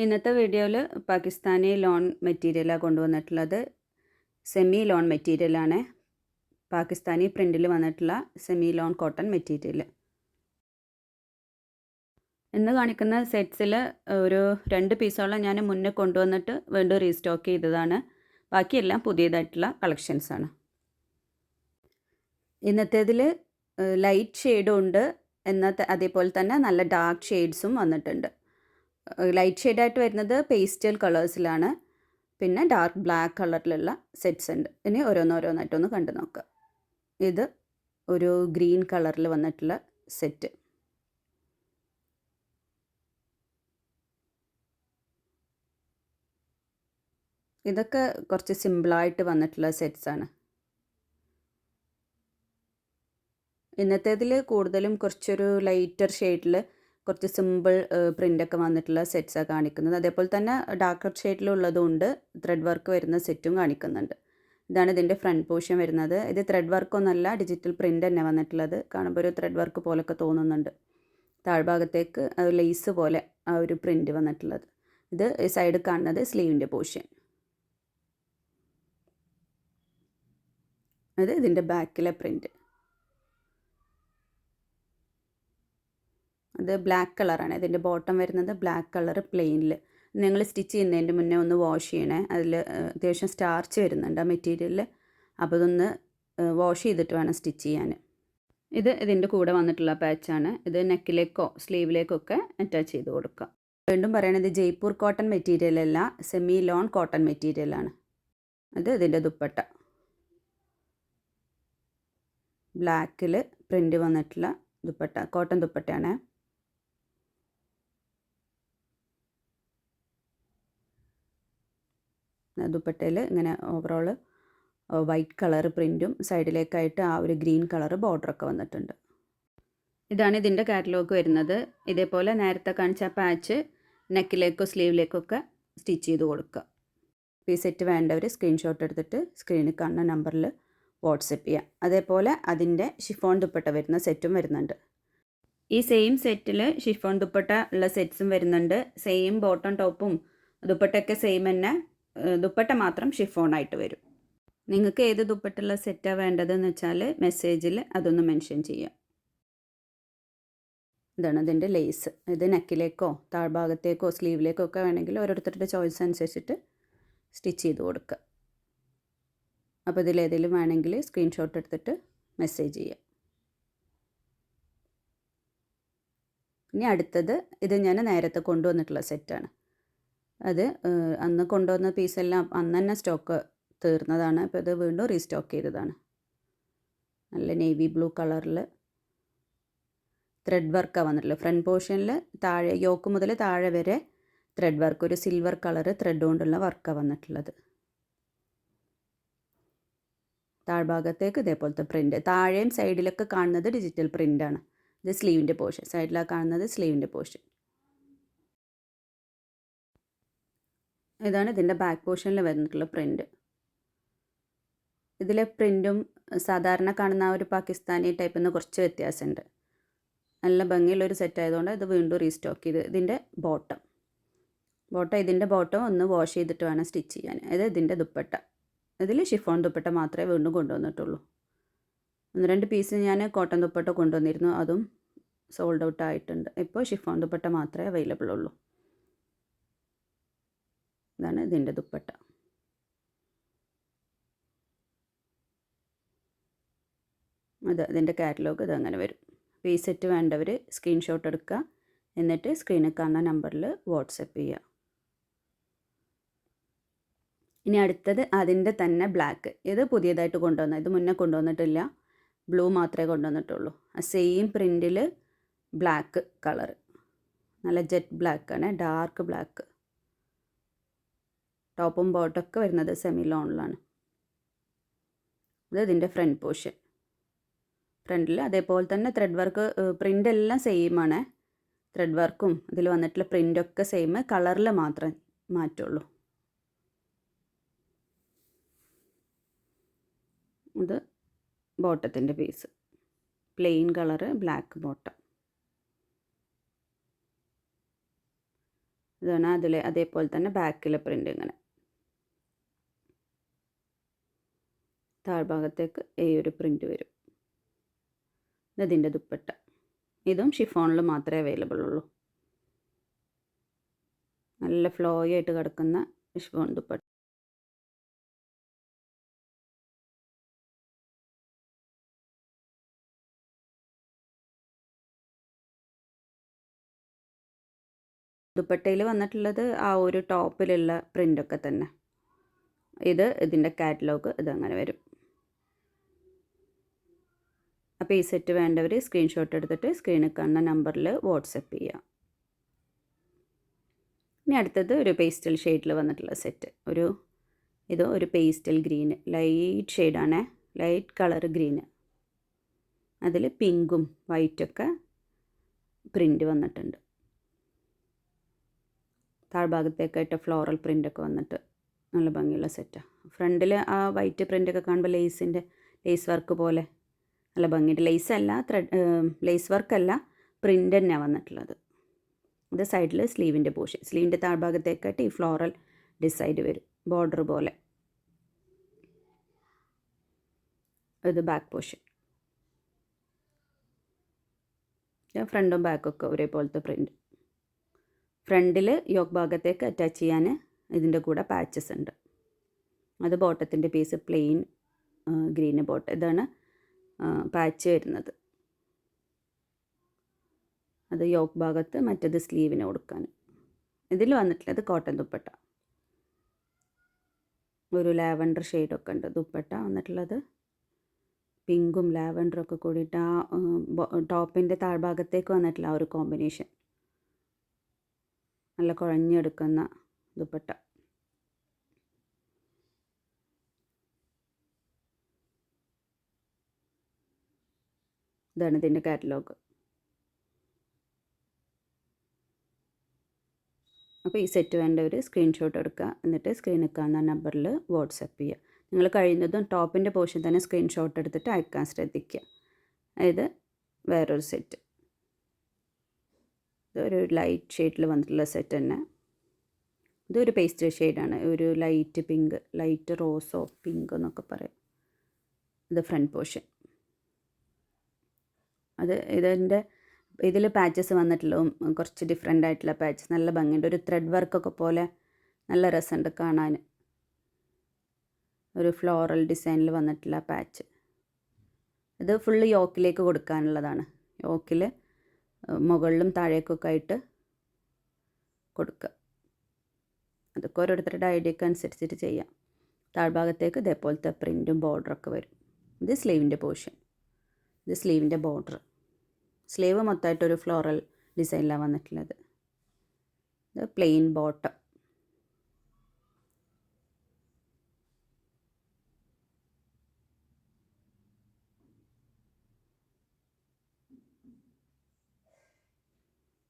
ഇന്നത്തെ വീഡിയോയിൽ പാകിസ്ഥാനി ലോൺ മെറ്റീരിയലാണ് കൊണ്ടുവന്നിട്ടുള്ളത്. സെമി ലോൺ മെറ്റീരിയലാണ്. പാകിസ്ഥാനി പ്രിന്റിൽ വന്നിട്ടുള്ള സെമി ലോൺ കോട്ടൺ മെറ്റീരിയൽ ഇന്ന് കാണിക്കുന്ന സെറ്റ്സിൽ ഒരു രണ്ട് പീസോളം ഞാൻ മുന്നേ കൊണ്ടുവന്നിട്ട് വീണ്ടും റീസ്റ്റോക്ക് ചെയ്തതാണ്. ബാക്കിയെല്ലാം പുതിയതായിട്ടുള്ള കളക്ഷൻസാണ്. ഇന്നത്തേതിൽ ലൈറ്റ് ഷെയ്ഡും ഉണ്ട് എന്നാൽ അതേപോലെ തന്നെ നല്ല ഡാർക്ക് ഷെയ്ഡ്സും വന്നിട്ടുണ്ട്. ലൈറ്റ് ഷെയ്ഡായിട്ട് വരുന്നത് പേസ്റ്റൽ കളേഴ്സിലാണ് പിന്നെ ഡാർക്ക് ബ്ലാക്ക് കളറിലുള്ള സെറ്റ്സ് ഉണ്ട്. ഇനി ഓരോന്നോരോന്നായിട്ടൊന്ന് കണ്ടു നോക്കുക ഇത് ഒരു ഗ്രീൻ കളറിൽ വന്നിട്ടുള്ള സെറ്റ് ഇതൊക്കെ കുറച്ച് സിമ്പിളായിട്ട് വന്നിട്ടുള്ള സെറ്റ്സാണ് ഇന്നത്തേതിൽ കൂടുതലും കുറച്ചൊരു ലൈറ്റർ ഷെയ്ഡിൽ കുറച്ച് സിമ്പിൾ പ്രിന്റൊക്കെ വന്നിട്ടുള്ള സെറ്റ്സാണ് കാണിക്കുന്നത്. അതേപോലെ തന്നെ ഡാർക്കർ ഷെയ്ഡിലുള്ളതുകൊണ്ട് ത്രെഡ് വർക്ക് വരുന്ന സെറ്റും കാണിക്കുന്നുണ്ട്. ഇതാണ് ഇതിന്റെ ഫ്രണ്ട് പോർഷൻ വരുന്നത്. ഇത് ത്രെഡ് വർക്കൊന്നല്ല ഡിജിറ്റൽ പ്രിന്റ് തന്നെ വന്നിട്ടുള്ളത്. കാണുമ്പോൾ ഒരു ത്രെഡ് വർക്ക് പോലൊക്കെ തോന്നുന്നുണ്ട്. താഴ്ഭാഗത്തേക്ക് ലേസ് പോലെ ആ ഒരു പ്രിന്റ് വന്നിട്ടുള്ളത്. ഇത് സൈഡ് കാണുന്നത് സ്ലീവിന്റെ പോർഷൻ അത് ഇതിന്റെ ബാക്കിലെ പ്രിന്റ് അത് ബ്ലാക്ക് കളറാണ് ഇതിന്റെ ബോട്ടം വരുന്നത് ബ്ലാക്ക് കളർ പ്ലെയിനിൽ നിങ്ങൾ സ്റ്റിച്ച് ചെയ്യുന്നതിന്റെ മുന്നേ ഒന്ന് വാഷ് ചെയ്യണേ. അതിൽ അത്യാവശ്യം സ്റ്റാർച്ച് വരുന്നുണ്ട് ആ മെറ്റീരിയലിൽ അപ്പോൾ ഇതൊന്ന് വാഷ് ചെയ്തിട്ട് വേണം സ്റ്റിച്ച് ചെയ്യാൻ. ഇത് ഇതിന്റെ കൂടെ വന്നിട്ടുള്ള പാച്ചാണ് ഇത് നെക്കിലേക്കോ സ്ലീവിലേക്കോ ഒക്കെ അറ്റാച്ച് ചെയ്ത് കൊടുക്കുക. വീണ്ടും പറയണത് ജയ്പൂർ കോട്ടൺ മെറ്റീരിയൽ അല്ല സെമി ലോൺ കോട്ടൺ മെറ്റീരിയലാണ് അത് ഇതിന്റെ ദുപ്പട്ട. ബ്ലാക്കിൽ പ്രിന്റ് വന്നിട്ടുള്ള ദുപ്പട്ട കോട്ടൺ ദുപ്പട്ടയാണ്. ദുപ്പട്ടയിൽ ഇങ്ങനെ ഓവറോൾ വൈറ്റ് കളർ പ്രിന്റും സൈഡിലേക്കായിട്ട് ആ ഒരു ഗ്രീൻ കളർ ബോർഡറൊക്കെ വന്നിട്ടുണ്ട്. ഇതാണ് ഇതിന്റെ കാറ്റലോഗ് വരുന്നത്. ഇതേപോലെ നേരത്തെ കാണിച്ച പാച്ച് നെക്കിലേക്കോ സ്ലീവിലേക്കൊക്കെ സ്റ്റിച്ച് ചെയ്ത് കൊടുക്കുക. ഈ സെറ്റ് വേണ്ടവർ സ്ക്രീൻഷോട്ട് എടുത്തിട്ട് സ്ക്രീനിൽ കാണുന്ന നമ്പറിൽ വാട്സപ്പ് ചെയ്യാം. അതേപോലെ അതിന്റെ ഷിഫോൺ ദുപ്പട്ട വരുന്ന സെറ്റും വരുന്നുണ്ട്. ഈ സെയിം സെറ്റിൽ ഷിഫോൺ ദുപ്പട്ട ഉള്ള സെറ്റ്സും വരുന്നുണ്ട്. സെയിം ബോട്ടം ടോപ്പും ദുപ്പട്ടയൊക്കെ സെയിം തന്നെ. ദുപ്പട്ട മാത്രം ഷിഫോണായിട്ട് വരും. നിങ്ങൾക്ക് ഏത് ദുപ്പട്ടുള്ള സെറ്റാണ് വേണ്ടതെന്ന് വെച്ചാൽ മെസ്സേജിൽ അതൊന്ന് മെൻഷൻ ചെയ്യാം. ഇതാണ് ഇതിന്റെ ലേസ് ഇത് നെക്കിലേക്കോ താഴ്ഭാഗത്തേക്കോ സ്ലീവിലേക്കോ ഒക്കെ വേണമെങ്കിൽ ഓരോരുത്തരുടെ ചോയ്സ് അനുസരിച്ചിട്ട് സ്റ്റിച്ച് ചെയ്ത് കൊടുക്കുക. അപ്പോൾ ഇതിലേതെങ്കിലും വേണമെങ്കിൽ സ്ക്രീൻഷോട്ട് എടുത്തിട്ട് മെസ്സേജ് ചെയ്യാം. ഇനി അടുത്തത് ഇത് ഞാൻ നേരത്തെ കൊണ്ടുവന്നിട്ടുള്ള സെറ്റാണ് അത് അന്ന് കൊണ്ടുവന്ന പീസെല്ലാം അന്ന് തന്നെ സ്റ്റോക്ക് തീർന്നതാണ്. അപ്പോൾ ഇത് വീണ്ടും റീസ്റ്റോക്ക് ചെയ്തതാണ്. നല്ല നേവി ബ്ലൂ കളറിൽ ത്രെഡ് വർക്കാണ് വന്നിട്ടുള്ളത്. ഫ്രണ്ട് പോർഷനിൽ താഴെ യോക്ക് മുതൽ താഴെ വരെ ത്രെഡ് വർക്ക് ഒരു സിൽവർ കളർ ത്രെഡ് കൊണ്ടുള്ള വർക്കാണ് വന്നിട്ടുള്ളത്. താഴ്ഭാഗത്തേക്ക് ഇതേപോലത്തെ പ്രിന്റ് താഴെയും സൈഡിലൊക്കെ കാണുന്നത് ഡിജിറ്റൽ പ്രിന്റാണ് ഇത് സ്ലീവിന്റെ പോർഷൻ. സൈഡിലാണ് കാണുന്നത് സ്ലീവിന്റെ പോർഷൻ. ഇതാണ് ഇതിന്റെ ബാക്ക് പോർഷനിൽ വരുന്നിട്ടുള്ള പ്രിന്റ് ഇതിലെ പ്രിന്റും സാധാരണ കാണുന്ന ആ ഒരു പാകിസ്ഥാനി ടൈപ്പിൽ നിന്ന് കുറച്ച് വ്യത്യാസമുണ്ട് നല്ല ഭംഗിയുള്ളൊരു സെറ്റ് ആയതുകൊണ്ട് ഇത് വീണ്ടും റീസ്റ്റോക്ക് ചെയ്ത് ഇതിന്റെ ബോട്ടം ബോട്ടം ഇതിന്റെ ബോട്ടം ഒന്ന് വാഷ് ചെയ്തിട്ട് വേണം സ്റ്റിച്ച് ചെയ്യാൻ. അതായത് ഇതിന്റെ ദുപ്പട്ട. ഇതിൽ ഷിഫോൺ ദുപ്പട്ട മാത്രമേ വീണ്ടും കൊണ്ടുവന്നിട്ടുള്ളൂ. ഒന്ന് രണ്ട് പീസ് ഞാൻ കോട്ടൺ ദുപ്പട്ട കൊണ്ടുവന്നിരുന്നു. അതും സോൾഡ് ഔട്ട് ആയിട്ടുണ്ട്. ഇപ്പോൾ ഷിഫോൺ ദുപ്പട്ട മാത്രമേ അവൈലബിൾ ഉള്ളൂ. ഇതാണ് ഇതിന്റെ ദുപ്പട്ട. അത് ഇതിന്റെ കാറ്റലോഗ് ഇത് അങ്ങനെ വരും. ഈ സെറ്റ് വേണ്ടവർ സ്ക്രീൻഷോട്ട് എടുക്കുക. എന്നിട്ട് സ്ക്രീനിൽ കാണുന്ന നമ്പറിൽ വാട്സപ്പ് ചെയ്യുക. ഇനി അടുത്തത് അതിന്റെ തന്നെ ബ്ലാക്ക് ഇത് പുതിയതായിട്ട് കൊണ്ടുവന്ന ഇത് മുന്നേ കൊണ്ടുവന്നിട്ടില്ല. ബ്ലൂ മാത്രമേ കൊണ്ടുവന്നിട്ടുള്ളൂ. ആ സെയിം പ്രിന്റിൽ ബ്ലാക്ക് കളർ നല്ല ജെറ്റ് ആണ് ഡാർക്ക് ബ്ലാക്ക് ടോപ്പും ബോട്ടൊക്കെ വരുന്നത് സെമി ലോണിലാണ് ഇത് ഇതിന്റെ ഫ്രണ്ട് പോർഷൻ. ഫ്രണ്ടിൽ അതേപോലെ തന്നെ ത്രെഡ് വർക്ക് പ്രിന്റ് എല്ലാം സെയിം ആണ്. ത്രെഡ് വർക്കും ഇതിൽ വന്നിട്ടുള്ള പ്രിന്റൊക്കെ സെയിം കളറിൽ മാത്രമേ മാറ്റുള്ളൂ. ഇത് ബോട്ടത്തിന്റെ piece plain colour black bottom ഇതാണ് അതിൽ അതേപോലെ തന്നെ ബാക്കിലെ പ്രിന്റ് ഇങ്ങനെ. താഴ്ഭാഗത്തേക്ക് ഈ ഒരു പ്രിന്റ് വരും. ഇതിന്റെ ദുപ്പട്ട. ഇതും ഷിഫോണിൽ മാത്രമേ അവൈലബിൾ ഉള്ളൂ. നല്ല ഫ്ലോ ആയിട്ട് കിടക്കുന്ന ഷിഫോൺ ദുപ്പട്ട. ദുപ്പട്ടയിൽ വന്നിട്ടുള്ളത് ആ ഒരു ടോപ്പിലുള്ള പ്രിന്റൊക്കെ തന്നെ. ഇത് ഇതിന്റെ കാറ്റലോഗ് ഇതങ്ങനെ വരും. അപ്പോൾ ഈ സെറ്റ് വേണ്ടവർ സ്ക്രീൻഷോട്ട് എടുത്തിട്ട് സ്ക്രീനിൽ കാണുന്ന നമ്പറിൽ വാട്സപ്പ് ചെയ്യുക. ഇനി അടുത്തത് ഒരു പേസ്റ്റൽ ഷെയ്ഡിൽ വന്നിട്ടുള്ള സെറ്റ് ഒരു ഇത് ഒരു പേസ്റ്റൽ ഗ്രീന് ലൈറ്റ് ഷെയ്ഡാണ് ലൈറ്റ് കളർ ഗ്രീന് അതിൽ പിങ്കും വൈറ്റൊക്കെ പ്രിന്റ് വന്നിട്ടുണ്ട്. താഴ്ഭാഗത്തേക്കായിട്ട് ഫ്ലോറൽ പ്രിന്റൊക്കെ വന്നിട്ട്. നല്ല ഭംഗിയുള്ള സെറ്റാണ് ഫ്രണ്ടിൽ ആ വൈറ്റ് പ്രിന്റൊക്കെ കാണുമ്പോൾ ലേസിന്റെ ലേസ് വർക്ക് പോലെ നല്ല ഭംഗിയുണ്ട്. ലേസ് അല്ല ത്രെഡ് ലേസ് വർക്കല്ല പ്രിന്റ് തന്നെയാണ് വന്നിട്ടുള്ളത്. ഇത് സൈഡിൽ സ്ലീവിന്റെ പോഷൻ സ്ലീവിന്റെ താഴ്ഭാഗത്തേക്കായിട്ട് ഈ ഫ്ലോറൽ ഡിസൈഡ് വരും ബോർഡർ പോലെ. ഇത് ബാക്ക് പോഷൻ ഫ്രണ്ടും ബാക്കൊക്കെ ഒരേപോലത്തെ പ്രിന്റ് ഫ്രണ്ടിൽ യോക്ക് ഭാഗത്തേക്ക് അറ്റാച്ച് ചെയ്യാൻ ഇതിന്റെ കൂടെ പാച്ചസ് ഉണ്ട്. അത് ബോട്ടത്തിന്റെ പീസ് പ്ലെയിൻ ഗ്രീന് ബോട്ട് ഇതാണ് പാച്ച് വരുന്നത്. അത് യോക്ക് ഭാഗത്ത് മറ്റത് സ്ലീവിന് കൊടുക്കാൻ. ഇതിൽ വന്നിട്ടുള്ളത് കോട്ടൺ ദുപ്പട്ട. ഒരു ലാവൻഡർ ഷെയ്ഡൊക്കെ ഉണ്ട് ദുപ്പട്ട. വന്നിട്ടുള്ളത് പിങ്കും ലാവൻഡറും ഒക്കെ കൂടിയിട്ട് ആ ടോപ്പിന്റെ താഴ്ഭാഗത്തേക്ക് വന്നിട്ടുള്ള ആ ഒരു കോമ്പിനേഷൻ നല്ല കുഴഞ്ഞെടുക്കുന്ന ദുപ്പട്ട ഇതാണ് ഇതിന്റെ കാറ്റലോഗ്. അപ്പോൾ ഈ സെറ്റ് വേണ്ടവർ സ്ക്രീൻഷോട്ട് എടുക്കുക. എന്നിട്ട് സ്ക്രീനിൽ കാണുന്ന നമ്പറിൽ വാട്സപ്പ് ചെയ്യുക. നിങ്ങൾ കഴിയുന്നതും ടോപ്പിന്റെ പോർഷൻ തന്നെ സ്ക്രീൻഷോട്ട് എടുത്തിട്ട് അയക്കാൻ ശ്രദ്ധിക്കുക. അതായത് വേറൊരു സെറ്റ് ഇതൊരു ലൈറ്റ് ഷെയ്ഡിൽ വന്നിട്ടുള്ള സെറ്റ് തന്നെ. ഇതൊരു പേസ്റ്റ് ഷെയ്ഡാണ്. ഒരു ലൈറ്റ് പിങ്ക് ലൈറ്റ് റോസോ പിങ്ക് എന്നൊക്കെ പറയും. ഇത് ഫ്രണ്ട് പോർഷൻ. അത് ഇതിന്റെ ഇതിൽ പാച്ചസ് വന്നിട്ടുള്ളതും കുറച്ച് ഡിഫറെന്റ് ആയിട്ടുള്ള പാച്ചസ്. നല്ല ഭംഗിയുണ്ട്. ഒരു ത്രെഡ് വർക്കൊക്കെ പോലെ നല്ല രസമുണ്ട് കാണാൻ. ഒരു ഫ്ലോറൽ ഡിസൈനിൽ വന്നിട്ടുള്ള പാച്ച്. ഇത് ഫുള്ള് യോക്കിലേക്ക് കൊടുക്കാനുള്ളതാണ്. യോക്കിൽ മുകളിലും താഴേക്കൊക്കെ ആയിട്ട് കൊടുക്കുക. അതൊക്കെ ഓരോരുത്തരുടെ ഐഡിയക്ക് അനുസരിച്ചിട്ട് ചെയ്യാം. താഴ്ഭാഗത്തേക്ക് ഇതേപോലത്തെ പ്രിന്റും ബോർഡറൊക്കെ വരും. ഇത് സ്ലീവിന്റെ പോർഷൻ. ഇത് സ്ലീവിന്റെ ബോർഡർ. സ്ലീവ് മൊത്തമായിട്ടൊരു ഫ്ലോറൽ ഡിസൈനിലാണ് വന്നിട്ടുള്ളത്. ഇത് പ്ലെയിൻ ബോട്ടം.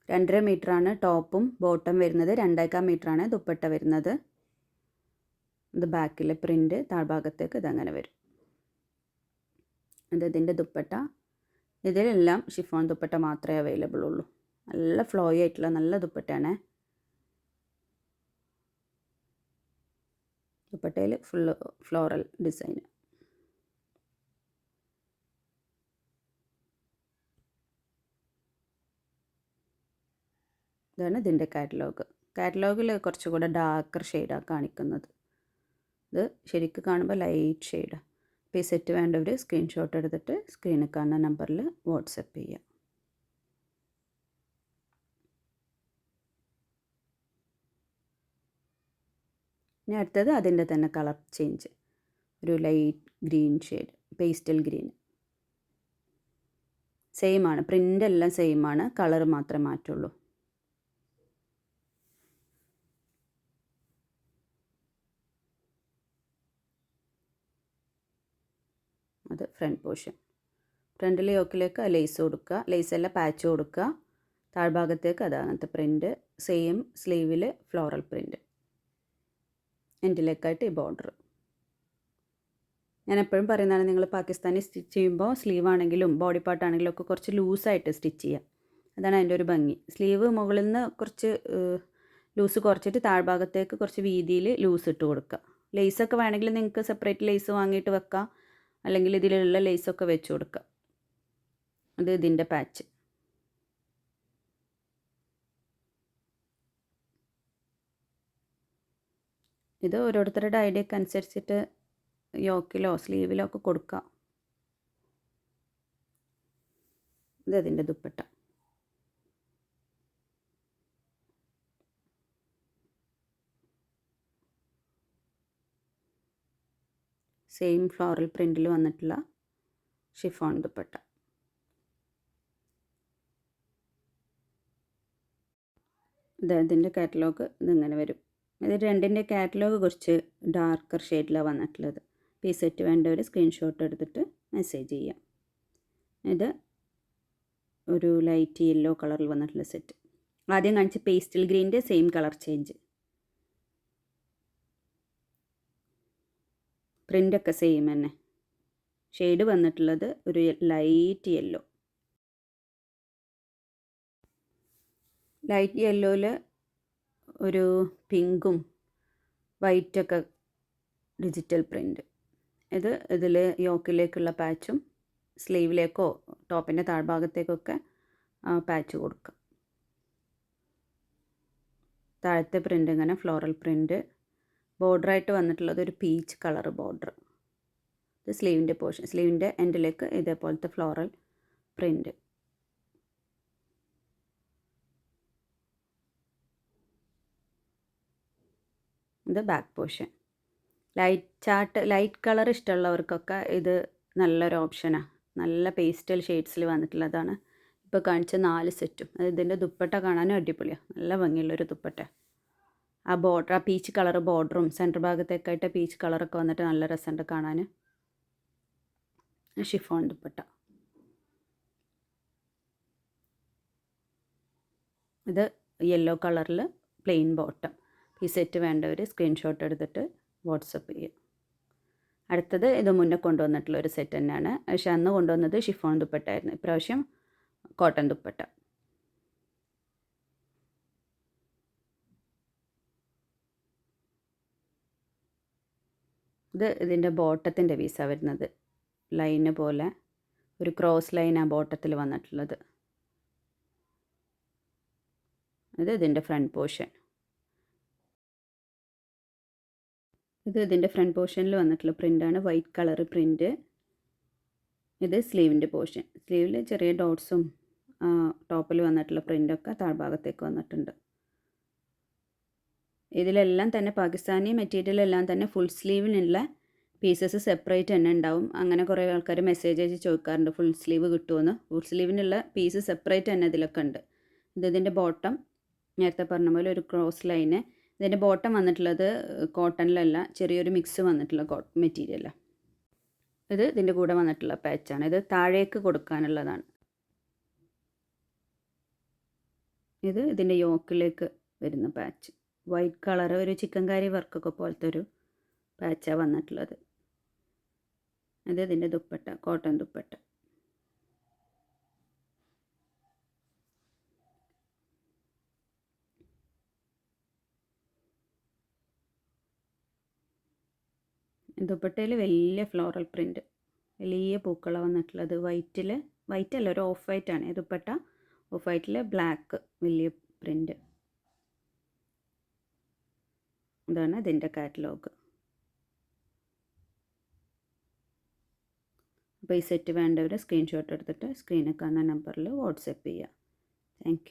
രണ്ടര മീറ്ററാണ് ടോപ്പും ബോട്ടം വരുന്നത്. രണ്ടേക്കാൽ മീറ്ററാണ് ദുപ്പട്ട വരുന്നത്. ഇത് ബാക്കിലെ പ്രിന്റ് താഴ്ഭാഗത്തേക്ക് ഇതങ്ങനെ വരും. ഇത് ഇതിന്റെ ദുപ്പട്ട. ഇതിലെല്ലാം ഷിഫോൺ ദുപ്പട്ട മാത്രമേ അവൈലബിൾ ഉള്ളൂ. നല്ല ഫ്ലോയി ആയിട്ടുള്ള നല്ല ദുപ്പട്ടയാണ്. ദുപ്പട്ടയിൽ ഫുള്ള് ഫ്ലോറൽ ഡിസൈൻ ഇതാണ് ഇതിന്റെ കാറ്റലോഗ്. കാറ്റലോഗിൽ കുറച്ചുകൂടെ ഡാർക്കർ ഷെയ്ഡാണ് കാണിക്കുന്നത്. ഇത് ശരിക്കും കാണുമ്പോൾ ലൈറ്റ് ഷെയ്ഡാണ് അപ്പോൾ ഈ സെറ്റ് വേണ്ടവർ സ്ക്രീൻഷോട്ട് എടുത്തിട്ട് സ്ക്രീനിൽ കാണുന്ന നമ്പറിൽ വാട്സപ്പ് ചെയ്യുക ഇനി അടുത്തത് അതിന്റെ തന്നെ കളർ ചേഞ്ച് ഒരു light green shade pastel green same ആണ് പ്രിന്റ് എല്ലാം സെയിം ആണ് കളർ മാത്രമേ മാറ്റുള്ളൂ അത് ഫ്രണ്ട് പോർഷൻ ഫ്രണ്ടിൽ യോക്കിലേക്ക് ലേസ് കൊടുക്കുക. ലേസല്ല പാച്ച് കൊടുക്കുക. താഴ്ഭാഗത്തേക്ക് അത് പ്രിന്റ് സെയിം സ്ലീവിൽ ഫ്ലോറൽ പ്രിന്റ് എൻഡിലേക്കായിട്ട് ഈ ബോർഡർ ഞാൻ എപ്പോഴും പറയുന്നതാണ് നിങ്ങൾ പാകിസ്ഥാനി സ്റ്റിച്ച് ചെയ്യുമ്പോൾ സ്ലീവ് ആണെങ്കിലും ബോഡി പാർട്ട് ആണെങ്കിലും ഒക്കെ കുറച്ച് ലൂസായിട്ട് സ്റ്റിച്ച് ചെയ്യുക. അതാണ് അതിന്റെ ഒരു ഭംഗി. സ്ലീവ് മുകളിൽ നിന്ന് കുറച്ച് ലൂസ് കുറച്ചിട്ട് താഴ്ഭാഗത്തേക്ക് കുറച്ച് വീതിയിൽ ലൂസ് ഇട്ട് കൊടുക്കുക. ലേസൊക്കെ വേണമെങ്കിൽ നിങ്ങൾക്ക് സെപ്പറേറ്റ് ലേസ് വാങ്ങിയിട്ട് വെക്കാം. അല്ലെങ്കിൽ ഇതിലുള്ള ലേസൊക്കെ വെച്ച് കൊടുക്കുക അത് ഇതിന്റെ പാച്ച് ഇത് ഓരോരുത്തരുടെ ഐഡിയക്ക് അനുസരിച്ചിട്ട് യോക്കിലോ സ്ലീവിലോ ഒക്കെ കൊടുക്കുക ഇത് അതിന്റെ ദുപ്പട്ട. സെയിം ഫ്ലോറൽ പ്രിന്റിൽ വന്നിട്ടുള്ള ഷിഫോൺ ദുപ്പട്ട. ഇത് ഇതിന്റെ കാറ്റലോഗ് ഇതിങ്ങനെ വരും. ഇത് രണ്ടിന്റെ കാറ്റലോഗ് കുറച്ച് ഡാർക്കർ ഷെയ്ഡിലാണ് വന്നിട്ടുള്ളത്. ഈ സെറ്റ് വേണ്ടവർ സ്ക്രീൻഷോട്ട് എടുത്തിട്ട് മെസ്സേജ് ചെയ്യാം. ഇത് ഒരു ലൈറ്റ് യെല്ലോ കളറിൽ വന്നിട്ടുള്ള സെറ്റ് ആദ്യം കാണിച്ച പേസ്റ്റൽ ഗ്രീന്റെ സെയിം കളർ ചേഞ്ച് പ്രിന്റൊക്കെ സെയിം തന്നെ. ഷെയ്ഡ് വന്നിട്ടുള്ളത് ഒരു ലൈറ്റ് യെല്ലോ ലൈറ്റ് യെല്ലോയിൽ ഒരു പിങ്കും വൈറ്റൊക്കെ ഡിജിറ്റൽ പ്രിന്റ് ഇത് ഇതിൽ യോക്കിലേക്കുള്ള പാച്ചും സ്ലീവിലേക്കോ ടോപ്പിന്റെ താഴ്ഭാഗത്തേക്കൊക്കെ പാച്ച് കൊടുക്കുക താഴത്തെ പ്രിന്റ് ഇങ്ങനെ ഫ്ലോറൽ പ്രിന്റ് ബോർഡറായിട്ട് വന്നിട്ടുള്ളത് ഒരു പീച്ച് കളർ ബോർഡർ. ഇത് സ്ലീവിന്റെ പോർഷൻ സ്ലീവിന്റെ എൻഡിലേക്ക് ഇതേപോലത്തെ ഫ്ലോറൽ പ്രിന്റ്. ഇത് back portion. Light chart light colour ഇഷ്ടമുള്ളവർക്കൊക്കെ ഇത് നല്ലൊരു ഓപ്ഷനാണ് നല്ല പേസ്റ്റൽ ഷെയ്ഡ്സിൽ വന്നിട്ടുള്ളതാണ്. ഇപ്പോൾ കാണിച്ച നാല് സെറ്റും. ഇതിന്റെ ദുപ്പട്ട കാണാനും അടിപൊളിയാണ് നല്ല ഭംഗിയുള്ളൊരു ദുപ്പട്ട. ആ ബോർഡർ ആ പീച്ച് കളർ ബോർഡറും സെന്റർ ഭാഗത്തേക്കായിട്ട് പീച്ച് കളറൊക്കെ വന്നിട്ട് നല്ല രസമുണ്ട് കാണാൻ. ഷിഫോൺ ദുപ്പട്ട. ഇത് യെല്ലോ കളറിൽ പ്ലെയിൻ ബോട്ടം ഈ സെറ്റ് വേണ്ടവർ സ്ക്രീൻഷോട്ട് എടുത്തിട്ട് വാട്സപ്പ് ചെയ്യുക അടുത്തത് ഇത് മുന്നേ കൊണ്ടുവന്നിട്ടുള്ള ഒരു സെറ്റ് തന്നെയാണ്. പക്ഷെ അന്ന് കൊണ്ടുവന്നത് ഷിഫോൺ ദുപ്പട്ടായിരുന്നു ഇപ്രാവശ്യം കോട്ടൺ ദുപ്പട്ട. ഇത് ഇതിന്റെ ബോട്ടത്തിന്റെ പീസാണ് വരുന്നത്. ലൈന് പോലെ ഒരു ക്രോസ് ലൈനാണ് ബോട്ടത്തിൽ വന്നിട്ടുള്ളത്. ഇത് ഇതിന്റെ ഫ്രണ്ട് പോർഷൻ. ഇത് ഇതിന്റെ ഫ്രണ്ട് പോർഷനിൽ വന്നിട്ടുള്ള പ്രിന്റാണ്. White colour print. ഇത് സ്ലീവിന്റെ പോർഷൻ. സ്ലീവിൽ ചെറിയ ഡോട്ട്സും ടോപ്പിൽ വന്നിട്ടുള്ള പ്രിന്റൊക്കെ താഴ്ഭാഗത്തേക്ക് വന്നിട്ടുണ്ട്. ഇതിലെല്ലാം തന്നെ പാകിസ്ഥാനി മെറ്റീരിയലെല്ലാം തന്നെ ഫുൾ സ്ലീവിനുള്ള പീസസ് സെപ്പറേറ്റ് തന്നെ ഉണ്ടാവും. അങ്ങനെ കുറേ ആൾക്കാർ മെസ്സേജ് അയച്ച് ചോദിക്കാറുണ്ട് ഫുൾ സ്ലീവ് കിട്ടുമെന്ന് ഫുൾ സ്ലീവിനുള്ള പീസ് സെപ്പറേറ്റ് തന്നെ ഇതിലൊക്കെ ഉണ്ട്. ഇത് ഇതിന്റെ ബോട്ടം നേരത്തെ പറഞ്ഞ പോലെ ഒരു ക്രോസ് ലൈന് ഇതിന്റെ ബോട്ടം വന്നിട്ടുള്ളത് കോട്ടണിലല്ല ചെറിയൊരു മിക്സ് വന്നിട്ടുള്ള കോ മെറ്റീരിയലാണ് ഇത് ഇതിന്റെ കൂടെ വന്നിട്ടുള്ള പാച്ചാണ് ഇത് താഴേക്ക് കൊടുക്കാനുള്ളതാണ്. ഇത് ഇതിന്റെ യോക്കിലേക്ക് വരുന്ന പാച്ച് വൈറ്റ് കളർ ഒരു ചിക്കൻ കറി വർക്കൊക്കെ പോലത്തെ ഒരു പാച്ചാണ് വന്നിട്ടുള്ളത്. അത് ഇതിന്റെ ദുപ്പട്ട കോട്ടൺ ദുപ്പട്ട. ദുപ്പട്ടയിൽ വലിയ ഫ്ലോറൽ പ്രിന്റ് വലിയ പൂക്കള വന്നിട്ടുള്ളത്. വൈറ്റിൽ വൈറ്റ് അല്ല ഒരു ഓഫ് വൈറ്റ് ആണ്. ദുപ്പട്ട ഓഫ് വൈറ്റിൽ ബ്ലാക്ക് വലിയ പ്രിന്റ് ഇതാണ് ഇതിന്റെ കാറ്റലോഗ്. അപ്പോൾ ഈ സെറ്റ് വേണ്ടവർ സ്ക്രീൻഷോട്ട് എടുത്തിട്ട് സ്ക്രീനിൽ കാണുന്ന നമ്പറിൽ വാട്സപ്പ് ചെയ്യുക. താങ്ക്